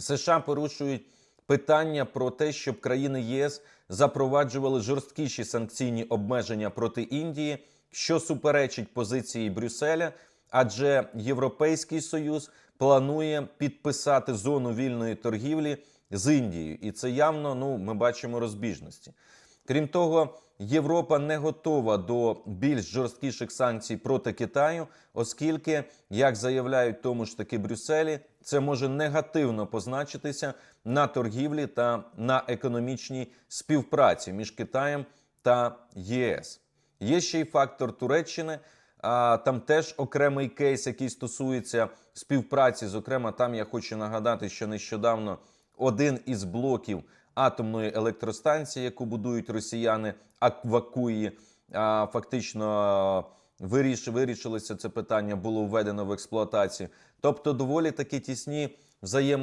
США порушують питання про те, щоб країни ЄС запроваджували жорсткіші санкційні обмеження проти Індії, що суперечить позиції Брюсселя, адже Європейський Союз планує підписати зону вільної торгівлі з Індією, і це явно ну ми бачимо розбіжності. Крім того, Європа не готова до більш жорсткіших санкцій проти Китаю, оскільки, як заявляють тому ж таки Брюсселі, це може негативно позначитися на торгівлі та на економічній співпраці між Китаєм та ЄС. Є ще й фактор Туреччини. А там теж окремий кейс, який стосується співпраці. Зокрема, там я хочу нагадати, що нещодавно один із блоків атомної електростанції, яку будують росіяни, Аквакуї, а, фактично виріш, вирішилося це питання, було введено в експлуатацію. Тобто, доволі такі тісні взаємо.